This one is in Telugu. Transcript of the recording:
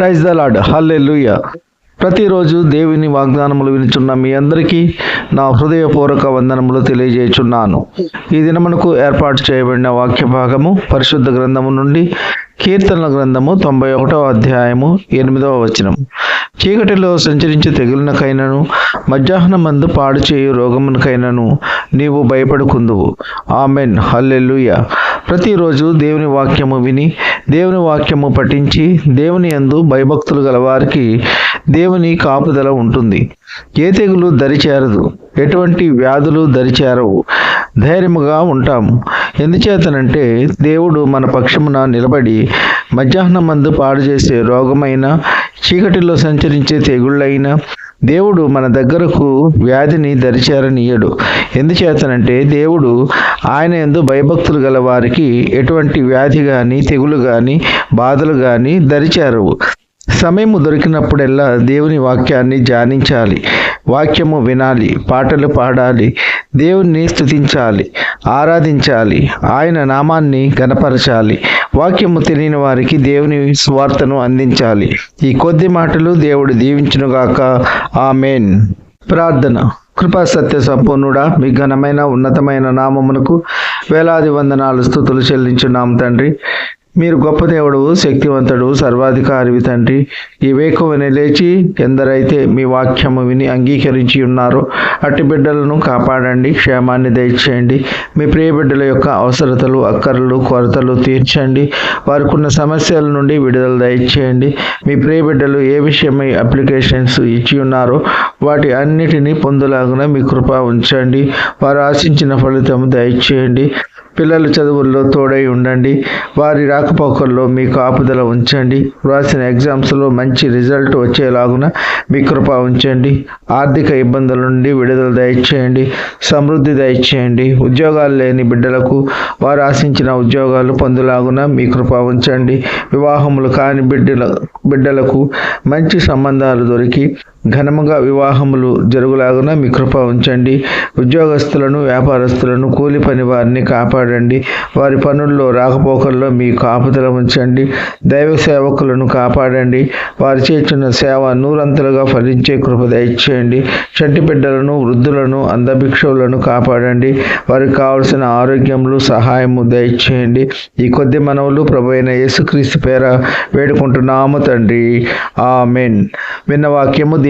ప్రైజ్ ద లాడ్ హల్లెలూయా. ప్రతిరోజు దేవుని వాగ్దానములు వినుచున్న మీ అందరికీ నా హృదయపూర్వక వందనములు తెలియజేయుచున్నాను. ఈ దినమునకు ఏర్పాటు చేయబడిన వాక్య భాగము పరిశుద్ధ గ్రంథము నుండి కీర్తనల గ్రంథము తొంభై ఒకటవ అధ్యాయము ఎనిమిదవ వచనం. చీకటిలో సంచరించి తెగులనకైనను మధ్యాహ్నం మందు పాడు చేయు రోగమునకైనను నీవు భయపడుకుందువు. ఆమెన్. హల్లెలూయ. ప్రతిరోజు దేవుని వాక్యము విని దేవుని వాక్యము పఠించి దేవుని యందు భయభక్తులు గలవారికి దేవుని కాపుదల ఉంటుంది. ఏ తెగులు దరిచేరదు ఎటువంటి వ్యాధులు దరిచేరవు ధైర్యముగా ఉంటాము. ఎందుచేతనంటే దేవుడు మన పక్షమున నిలబడి మధ్యాహ్నం మందు పాడు చేసే రోగమైన చీకటిలో సంచరించే తెగుళ్ళైనా దేవుడు మన దగ్గరకు వ్యాధిని దరిచేరనీయడు ఎందుచేతనంటే దేవుడు ఆయన ఎందు భయభక్తులు గల వారికి ఎటువంటి వ్యాధి కానీ తెగులు కానీ బాధలు కానీ దరిచేరవు. సమయం దొరికినప్పుడల్లా దేవుని వాక్యాన్ని ధ్యానించాలి. వాక్యము వినాలి పాటలు పాడాలి దేవుణ్ణి స్తుతించాలి ఆరాధించాలి ఆయన నామాన్ని గనపరచాలి వాక్యము తెలియని వారికి దేవుని స్వార్థను అందించాలి. ఈ కొద్ది మాటలు దేవుడు దీవించునుగాక. ఆమెన్. ప్రార్థన. కృపా సత్య సంపూర్ణుడా మీ ఘనమైన ఉన్నతమైన నామమునకు వేలాది వందనాలు స్థుతులు చెల్లించున్నాం తండ్రి. మీరు గొప్ప దేవుడు శక్తివంతుడు సర్వాధికారి తండ్రి. ఈ వేకువని లేచి ఎందరైతే మీ వాక్యము విని అంగీకరించి ఉన్నారో అట్టి బిడ్డలను కాపాడండి క్షేమాన్ని దయచేయండి. మీ ప్రియ బిడ్డల యొక్క అవసరతలు అక్కర్లు కొరతలు తీర్చండి. వారికున్న సమస్యల నుండి విడుదల దయచేయండి. మీ ప్రియ బిడ్డలు ఏ విషయమై అప్లికేషన్స్ ఇచ్చి ఉన్నారో వాటి అన్నిటినీ పొందులాగున మీ కృప ఉంచండి. వారు ఆశించిన ఫలితం దయచేయండి. పిల్లల చదువుల్లో తోడై ఉండండి. వారి రాకపోకల్లో మీకు ఆపుదల ఉంచండి. వ్రాసిన ఎగ్జామ్స్లో మంచి రిజల్ట్ వచ్చేలాగున మీ కృప ఉంచండి. ఆర్థిక ఇబ్బందుల నుండి విడుదల దయచేయండి. సమృద్ధి దయచేయండి. ఉద్యోగాలు లేని బిడ్డలకు వారు ఆశించిన ఉద్యోగాలు పొందులాగున మీ కృప ఉంచండి. వివాహములు కాని బిడ్డల బిడ్డలకు మంచి సంబంధాలు దొరికి ఘనముగా వివాహములు జరుగులాగున మీ కృప ఉంచండి. ఉద్యోగస్తులను వ్యాపారస్తులను కూలి పని వారిని కాపాడండి. వారి పనుల్లో రాకపోకల్లో మీ కాపుదల ఉంచండి. దైవ సేవకులను కాపాడండి. వారు చేస్తున్న సేవ నూరంతలుగా ఫలించే కృప దయచేయండి. చంటి బిడ్డలను వృద్ధులను అందభిక్షులను కాపాడండి. వారికి కావలసిన ఆరోగ్యములు సహాయము దయచేయండి. ఈ కొద్ది మనవులు ప్రభు అయిన యేసుక్రీస్తు పేర వేడుకుంటున్నాము తండ్రి. ఆమెన్. విన్న వాక్యము